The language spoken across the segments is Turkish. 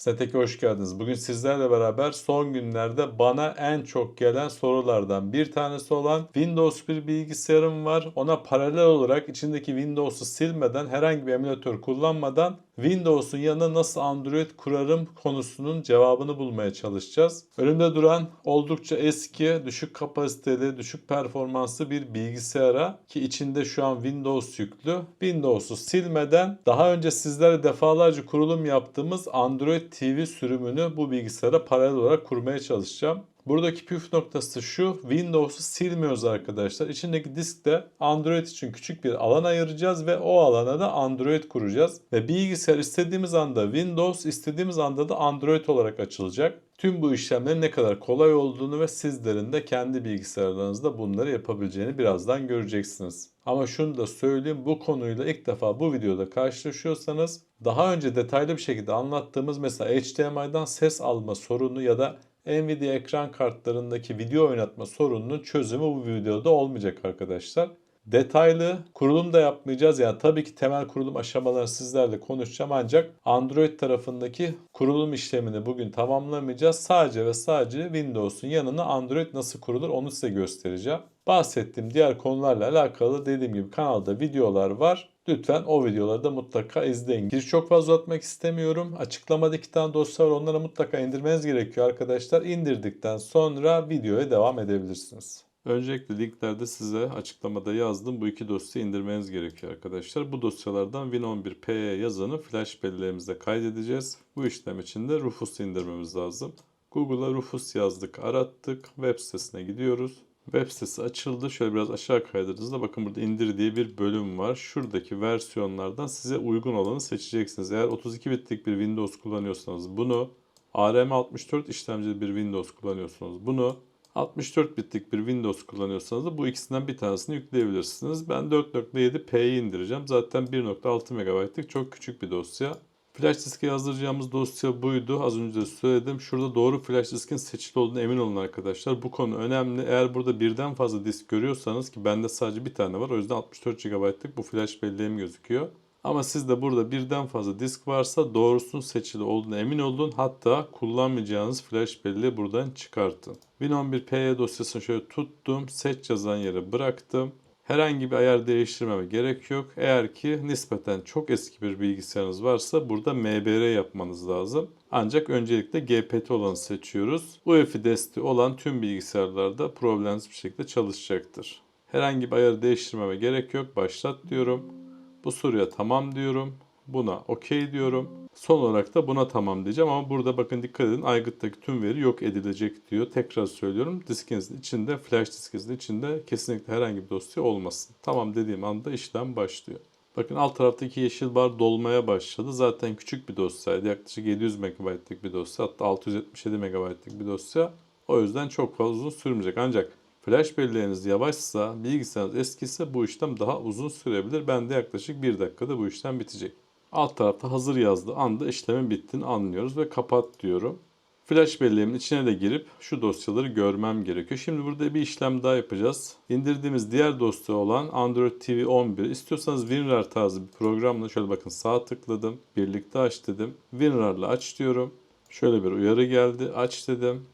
Snetech'e hoş geldiniz. Bugün sizlerle beraber son günlerde bana en çok gelen sorulardan bir tanesi olan Windows bir bilgisayarım var. Ona paralel olarak içindeki Windows'u silmeden herhangi bir emülatör kullanmadan Windows'un yanına nasıl Android kurarım konusunun cevabını bulmaya çalışacağız. Önümde duran oldukça eski, düşük kapasiteli, düşük performanslı bir bilgisayara ki içinde şu an Windows yüklü. Windows'u silmeden daha önce sizlere defalarca kurulum yaptığımız Android TV sürümünü bu bilgisayara paralel olarak kurmaya çalışacağım. Buradaki püf noktası şu. Windows'u silmiyoruz arkadaşlar. İçindeki diskte Android için küçük bir alan ayıracağız ve o alana da Android kuracağız. Ve bilgisayar istediğimiz anda Windows, istediğimiz anda da Android olarak açılacak. Tüm bu işlemlerin ne kadar kolay olduğunu ve sizlerin de kendi bilgisayarlarınızda bunları yapabileceğini birazdan göreceksiniz. Ama şunu da söyleyeyim bu konuyla ilk defa bu videoda karşılaşıyorsanız daha önce detaylı bir şekilde anlattığımız mesela HDMI'dan ses alma sorunu ya da Nvidia ekran kartlarındaki video oynatma sorununun çözümü bu videoda olmayacak arkadaşlar. Detaylı kurulum da yapmayacağız. Yani tabii ki temel kurulum aşamalarını sizlerle konuşacağım ancak Android tarafındaki kurulum işlemini bugün tamamlamayacağız. Sadece ve sadece Windows'un yanına Android nasıl kurulur onu size göstereceğim. Bahsettiğim diğer konularla alakalı dediğim gibi kanalda videolar var. Lütfen o videoları da mutlaka izleyin. Giriş çok fazla atmak istemiyorum. Açıklamada iki tane dosya var. Onları mutlaka indirmeniz gerekiyor arkadaşlar. İndirdikten sonra videoya devam edebilirsiniz. Öncelikle linklerde size açıklamada yazdım. Bu iki dosyayı indirmeniz gerekiyor arkadaşlar. Bu dosyalardan Win11p'ye yazanı flash belleğimize kaydedeceğiz. Bu işlem için de Rufus indirmemiz lazım. Google'a Rufus yazdık, arattık. Web sitesine gidiyoruz. Web sitesi açıldı. Şöyle biraz aşağı kaydırdığınızda bakın burada indir diye bir bölüm var. Şuradaki versiyonlardan size uygun olanı seçeceksiniz. Eğer 32 bitlik bir Windows kullanıyorsanız bunu, ARM64 işlemcili bir Windows kullanıyorsanız bunu, 64 bitlik bir Windows kullanıyorsanız da bu ikisinden bir tanesini yükleyebilirsiniz. Ben 4.7p'yi indireceğim. Zaten 1.6 MB'lık çok küçük bir dosya. Flash diske yazdıracağımız dosya buydu. Az önce de söyledim. Şurada doğru flash diskin seçili olduğunu emin olun arkadaşlar. Bu konu önemli. Eğer burada birden fazla disk görüyorsanız ki bende sadece bir tane var. O yüzden 64 GB'lık bu flash belleğim gözüküyor. Ama sizde burada birden fazla disk varsa doğrusunun seçili olduğuna emin olun. Hatta kullanmayacağınız flash belleği buradan çıkartın. Win11p'ye dosyasını şöyle tuttum. Seç yazan yere bıraktım. Herhangi bir ayar değiştirmeme gerek yok. Eğer ki nispeten çok eski bir bilgisayarınız varsa burada MBR yapmanız lazım. Ancak öncelikle GPT olanı seçiyoruz. UEFI desteği olan tüm bilgisayarlarda problemsiz bir şekilde çalışacaktır. Herhangi bir ayarı değiştirmeme gerek yok. Başlat diyorum. Bu soruya tamam diyorum. Buna okey diyorum. Son olarak da buna tamam diyeceğim ama burada bakın dikkat edin aygıttaki tüm veri yok edilecek diyor. Tekrar söylüyorum diskinizin içinde flash diskinizin içinde kesinlikle herhangi bir dosya olmasın. Tamam dediğim anda işlem başlıyor. Bakın alt taraftaki yeşil bar dolmaya başladı. Zaten küçük bir dosyaydı. Yaklaşık 700 MB'lık bir dosya. Hatta 677 MB'lık bir dosya. O yüzden çok fazla uzun sürmeyecek. Ancak flash belleğiniz yavaşsa, bilgisayarınız eskiyse bu işlem daha uzun sürebilir. Bende yaklaşık 1 dakikada bu işlem bitecek. Alt tarafta hazır yazdığı anda işlemin bittiğini anlıyoruz ve kapat diyorum. Flash belleğimin içine de girip şu dosyaları görmem gerekiyor. Şimdi burada bir işlem daha yapacağız. İndirdiğimiz diğer dosya olan Android TV 11. İstiyorsanız WinRAR tarzı bir programla şöyle bakın sağ tıkladım. Birlikte aç dedim. WinRAR'la aç diyorum. Şöyle bir uyarı geldi. Aç dedim.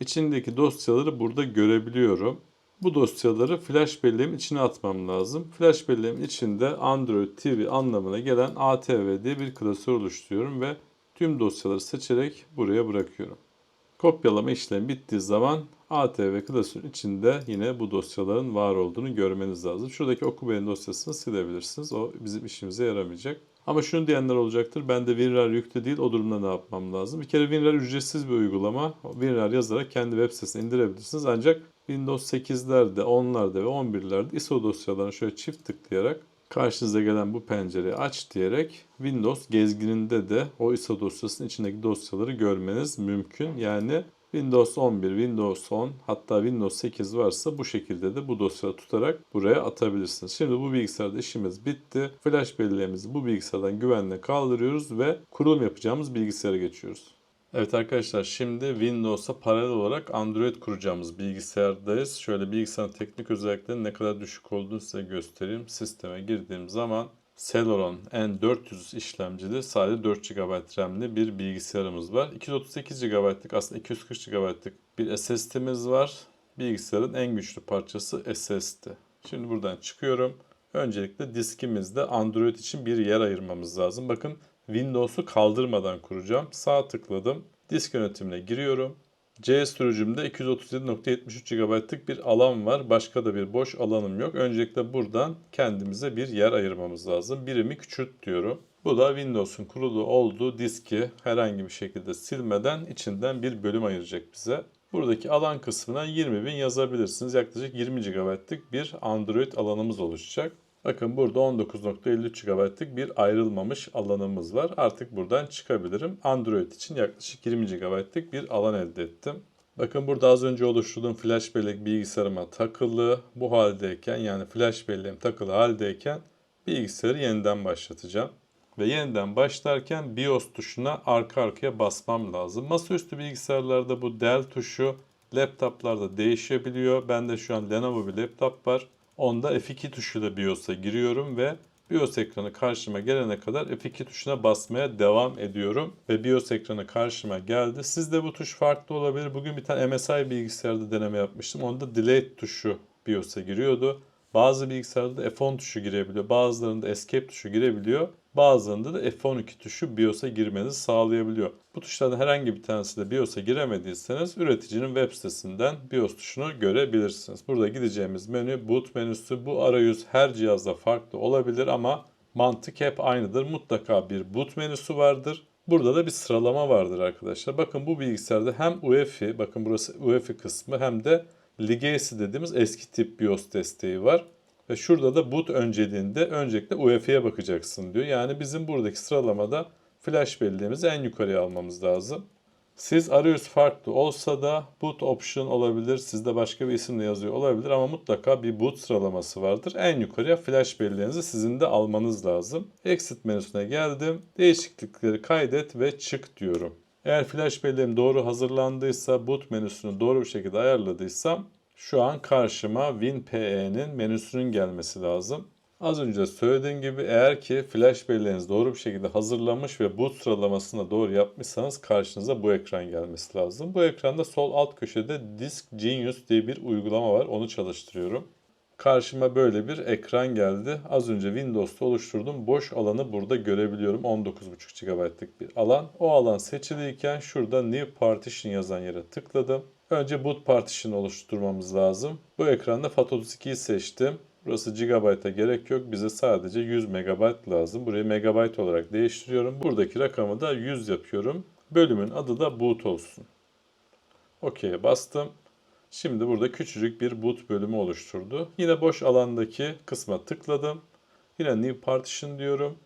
İçindeki dosyaları burada görebiliyorum. Bu dosyaları flash belleğimin içine atmam lazım. Flash belleğimin içinde Android TV anlamına gelen ATV diye bir klasör oluşturuyorum ve tüm dosyaları seçerek buraya bırakıyorum. Kopyalama işlemi bittiği zaman ATV klasörün içinde yine bu dosyaların var olduğunu görmeniz lazım. Şuradaki oku beğen dosyasını silebilirsiniz. O bizim işimize yaramayacak. Ama şunu diyenler olacaktır. Ben de WinRAR yüklü değil. O durumda ne yapmam lazım? Bir kere WinRAR ücretsiz bir uygulama. WinRAR yazarak kendi web sitesine indirebilirsiniz. Ancak Windows 8'lerde, 10'larda ve 11'lerde ISO dosyalarını şöyle çift tıklayarak karşınıza gelen bu pencereyi aç diyerek Windows gezgininde de o ISO dosyasının içindeki dosyaları görmeniz mümkün. Yani Windows 11, Windows 10 hatta Windows 8 varsa bu şekilde de bu dosyaları tutarak buraya atabilirsiniz. Şimdi bu bilgisayarda işimiz bitti. Flash belleğimizi bu bilgisayardan güvenle kaldırıyoruz ve kurulum yapacağımız bilgisayara geçiyoruz. Evet arkadaşlar şimdi Windows'a paralel olarak Android kuracağımız bilgisayardayız. Şöyle bilgisayarın teknik özelliklerinin ne kadar düşük olduğunu size göstereyim. Sisteme girdiğim zaman Celeron N400 işlemcili sadece 4 GB RAM'li bir bilgisayarımız var. 238 GB'lık aslında 240 GB'lık bir SSD'miz var. Bilgisayarın en güçlü parçası SSD. Şimdi buradan çıkıyorum. Öncelikle diskimizde Android için bir yer ayırmamız lazım. Bakın Windows'u kaldırmadan kuracağım. Sağ tıkladım. Disk yönetimine giriyorum. C sürücümde 237.73 GB'lık bir alan var. Başka da bir boş alanım yok. Öncelikle buradan kendimize bir yer ayırmamız lazım. Birimi küçült diyorum. Bu da Windows'un kurulu olduğu diski herhangi bir şekilde silmeden içinden bir bölüm ayıracak bize. Buradaki alan kısmına 20.000 yazabilirsiniz. Yaklaşık 20 GB'lık bir Android alanımız oluşacak. Bakın burada 19.53 GB'lık bir ayrılmamış alanımız var. Artık buradan çıkabilirim. Android için yaklaşık 20 GB'lık bir alan elde ettim. Bakın burada az önce oluşturduğum flash bellek bilgisayarıma takılı. Bu haldeyken yani flash belleğim takılı haldeyken bilgisayarı yeniden başlatacağım. Ve yeniden başlarken BIOS tuşuna arka arkaya basmam lazım. Masaüstü bilgisayarlarda bu del tuşu laptoplarda değişebiliyor. Bende şu an Lenovo bir laptop var. Onda F2 tuşuyla BIOS'a giriyorum ve BIOS ekranı karşıma gelene kadar F2 tuşuna basmaya devam ediyorum. Ve BIOS ekranı karşıma geldi. Sizde bu tuş farklı olabilir. Bugün bir tane MSI bilgisayarda deneme yapmıştım. Onda Delete tuşu BIOS'a giriyordu. Bazı bilgisayarda da F10 tuşu girebiliyor. Bazılarında Escape tuşu girebiliyor. Bazılarında da F12 tuşu BIOS'a girmenizi sağlayabiliyor. Bu tuşlardan herhangi bir tanesi de BIOS'a giremediyseniz üreticinin web sitesinden BIOS tuşunu görebilirsiniz. Burada gideceğimiz menü boot menüsü. Bu arayüz her cihazda farklı olabilir ama mantık hep aynıdır. Mutlaka bir boot menüsü vardır. Burada da bir sıralama vardır arkadaşlar. Bakın bu bilgisayarda hem UEFI, bakın burası UEFI kısmı hem de Legacy dediğimiz eski tip BIOS desteği var. Ve şurada da boot önceliğinde öncelikle UEFI'ye bakacaksın diyor. Yani bizim buradaki sıralamada flash belleğimizi en yukarıya almamız lazım. Siz arayüz farklı olsa da boot option olabilir. Sizde başka bir isimle yazıyor olabilir ama mutlaka bir boot sıralaması vardır. En yukarıya flash belleğinizi sizin de almanız lazım. Exit menüsüne geldim. Değişiklikleri kaydet ve çık diyorum. Eğer flash belleğim doğru hazırlandıysa, boot menüsünü doğru bir şekilde ayarladıysam şu an karşıma WinPE'nin menüsünün gelmesi lazım. Az önce söylediğim gibi eğer ki flash belleğiniz doğru bir şekilde hazırlanmış ve boot sıralamasını doğru yapmışsanız karşınıza bu ekran gelmesi lazım. Bu ekranda sol alt köşede Disk Genius diye bir uygulama var. Onu çalıştırıyorum. Karşıma böyle bir ekran geldi. Az önce Windows'ta oluşturduğum boş alanı burada görebiliyorum. 19.5 GB'lık bir alan. O alan seçiliyken şurada New Partition yazan yere tıkladım. Önce boot partition oluşturmamız lazım. Bu ekranda FAT32'yi seçtim. Burası gigabayta gerek yok. Bize sadece 100 megabayt lazım. Burayı megabayt olarak değiştiriyorum. Buradaki rakamı da 100 yapıyorum. Bölümün adı da boot olsun. OK'ye bastım. Şimdi burada küçücük bir boot bölümü oluşturdu. Yine boş alandaki kısma tıkladım. Yine new partition diyorum.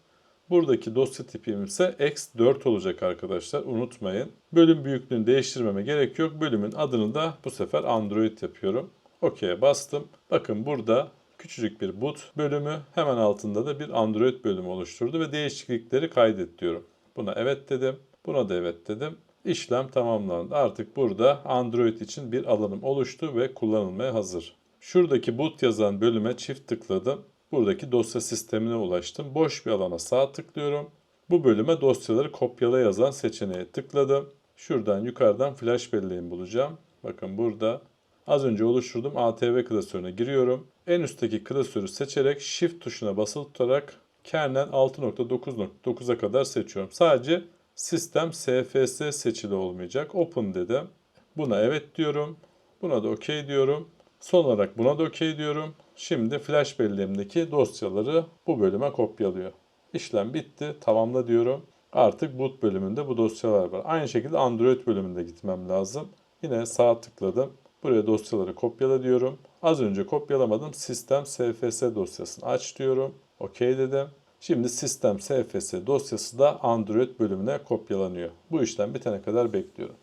Buradaki dosya tipim ise X4 olacak arkadaşlar. Unutmayın. Bölüm büyüklüğünü değiştirmeme gerek yok. Bölümün adını da bu sefer Android yapıyorum. OK'ye bastım. Bakın burada küçücük bir boot bölümü hemen altında da bir Android bölümü oluşturdu ve değişiklikleri kaydet diyorum. Buna evet dedim. Buna da evet dedim. İşlem tamamlandı. Artık burada Android için bir alanım oluştu ve kullanılmaya hazır. Şuradaki boot yazan bölüme çift tıkladım. Buradaki dosya sistemine ulaştım. Boş bir alana sağ tıklıyorum. Bu bölüme dosyaları kopyala yazan seçeneğe tıkladım. Şuradan yukarıdan flash belleğimi bulacağım. Bakın burada az önce oluşturduğum ATV klasörüne giriyorum. En üstteki klasörü seçerek Shift tuşuna basılı tutarak kernel 6.9.9'a kadar seçiyorum. Sadece sistem SFS seçili olmayacak. Open dedim. Buna evet diyorum. Buna da OK diyorum. Son olarak buna da OK diyorum. Şimdi flash belleğimdeki dosyaları bu bölüme kopyalıyor. İşlem bitti. Tamamla diyorum. Artık boot bölümünde bu dosyalar var. Aynı şekilde Android bölümünde gitmem lazım. Yine sağ tıkladım. Buraya dosyaları kopyala diyorum. Az önce kopyalamadım. Sistem SFS dosyasını aç diyorum. OK dedim. Şimdi sistem SFS dosyası da Android bölümüne kopyalanıyor. Bu işlem bitene kadar bekliyorum.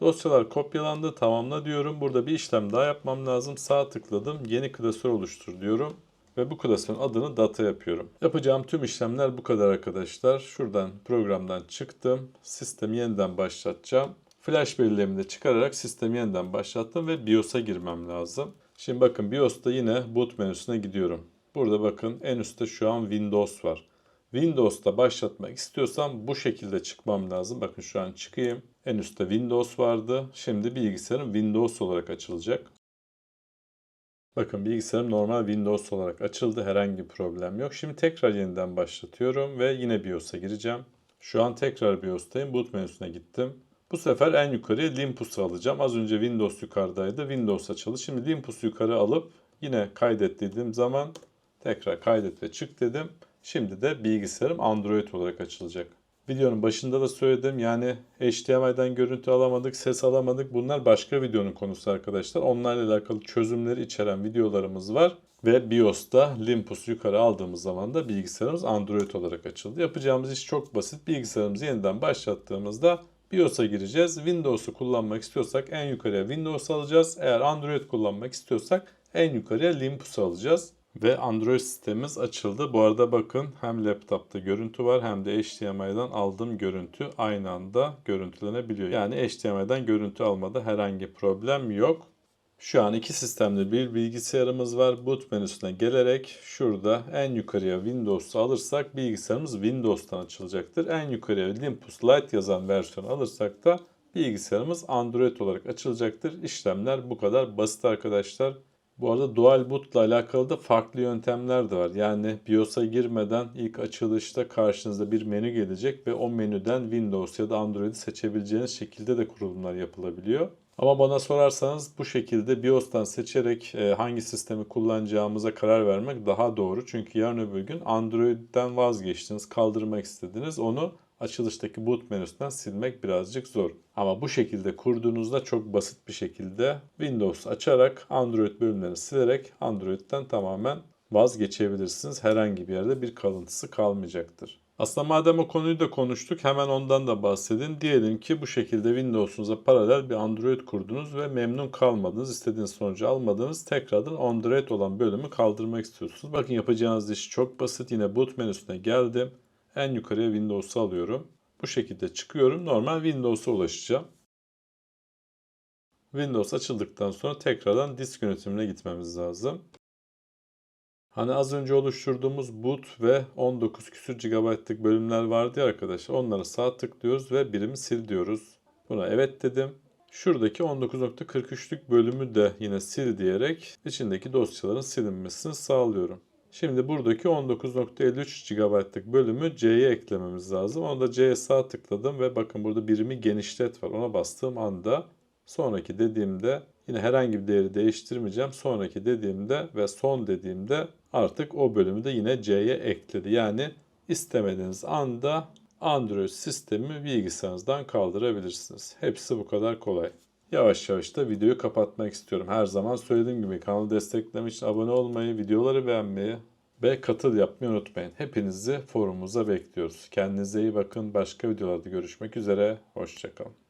Dosyalar kopyalandı, tamamla diyorum. Burada bir işlem daha yapmam lazım. Sağ tıkladım, yeni klasör oluştur diyorum. Ve bu klasörün adını data yapıyorum. Yapacağım tüm işlemler bu kadar arkadaşlar. Şuradan programdan çıktım. Sistemi yeniden başlatacağım. Flash de çıkararak sistemi yeniden başlattım ve BIOS'a girmem lazım. Şimdi bakın BIOS'ta yine boot menüsüne gidiyorum. Burada bakın en üstte şu an Windows var. Windows'ta başlatmak istiyorsam bu şekilde çıkmam lazım. Bakın şu an çıkayım. En üstte Windows vardı. Şimdi bilgisayarım Windows olarak açılacak. Bakın bilgisayarım normal Windows olarak açıldı. Herhangi bir problem yok. Şimdi tekrar yeniden başlatıyorum ve yine BIOS'a gireceğim. Şu an tekrar BIOS'tayım. Boot menüsüne gittim. Bu sefer en yukarıya Limpus'u alacağım. Az önce Windows yukarıdaydı. Windows açıldı. Şimdi Limpus'u yukarı alıp yine kaydet dediğim zaman tekrar kaydet ve çık dedim. Şimdi de bilgisayarım Android olarak açılacak. Videonun başında da söyledim yani HDMI'den görüntü alamadık, ses alamadık. Bunlar başka videonun konusu arkadaşlar. Onlarla alakalı çözümleri içeren videolarımız var. Ve BIOS'ta Limpus yukarı aldığımız zaman da bilgisayarımız Android olarak açıldı. Yapacağımız iş çok basit. Bilgisayarımızı yeniden başlattığımızda BIOS'a gireceğiz. Windows'u kullanmak istiyorsak en yukarıya Windows alacağız. Eğer Android kullanmak istiyorsak en yukarıya Limpus alacağız. Ve Android sistemimiz açıldı. Bu arada bakın hem laptopta görüntü var hem de HDMI'den aldığım görüntü aynı anda görüntülenebiliyor. Yani HDMI'den görüntü almada herhangi problem yok. Şu an iki sistemli bir bilgisayarımız var. Boot menüsüne gelerek şurada en yukarıya Windows'u alırsak bilgisayarımız Windows'tan açılacaktır. En yukarıya Limpus Lite yazan versiyonu alırsak da bilgisayarımız Android olarak açılacaktır. İşlemler bu kadar basit arkadaşlar. Bu arada Dual Boot ile alakalı da farklı yöntemler de var. Yani BIOS'a girmeden ilk açılışta karşınıza bir menü gelecek ve o menüden Windows ya da Android'i seçebileceğiniz şekilde de kurulumlar yapılabiliyor. Ama bana sorarsanız bu şekilde BIOS'tan seçerek e, hangi sistemi kullanacağımıza karar vermek daha doğru. Çünkü yarın öbür gün Android'den vazgeçtiniz, kaldırmak istediniz. Onu açılıştaki boot menüsünden silmek birazcık zor. Ama bu şekilde kurduğunuzda çok basit bir şekilde Windows açarak Android bölümlerini silerek Android'den tamamen vazgeçebilirsiniz. Herhangi bir yerde bir kalıntısı kalmayacaktır. Aslında madem o konuyu da konuştuk hemen ondan da bahsedin. Diyelim ki bu şekilde Windows'unuza paralel bir Android kurdunuz ve memnun kalmadınız, istediğiniz sonucu almadınız. Tekrardan Android olan bölümü kaldırmak istiyorsunuz. Bakın yapacağınız iş çok basit. Yine boot menüsüne geldim. En yukarıya Windows'u alıyorum. Bu şekilde çıkıyorum. Normal Windows'a ulaşacağım. Windows açıldıktan sonra tekrardan disk yönetimine gitmemiz lazım. Hani az önce oluşturduğumuz boot ve 19 küsür GB'lık bölümler vardı ya arkadaşlar. Onlara sağ tıklıyoruz ve birimi sil diyoruz. Buna evet dedim. Şuradaki 19.43'lük bölümü de yine sil diyerek içindeki dosyaların silinmesini sağlıyorum. Şimdi buradaki 19.53 GB'lık bölümü C'ye eklememiz lazım. Onu da C'ye sağ tıkladım ve bakın burada birimi genişlet var. Ona bastığım anda sonraki dediğimde yine herhangi bir değeri değiştirmeyeceğim. Sonraki dediğimde ve son dediğimde artık o bölümü de yine C'ye ekledi. Yani istemediğiniz anda Android sistemi bilgisayarınızdan kaldırabilirsiniz. Hepsi bu kadar kolay. Yavaş yavaş da videoyu kapatmak istiyorum. Her zaman söylediğim gibi kanalı desteklemek için abone olmayı, videoları beğenmeyi ve katıl yapmayı unutmayın. Hepinizi forumumuza bekliyoruz. Kendinize iyi bakın. Başka videolarda görüşmek üzere. Hoşçakalın.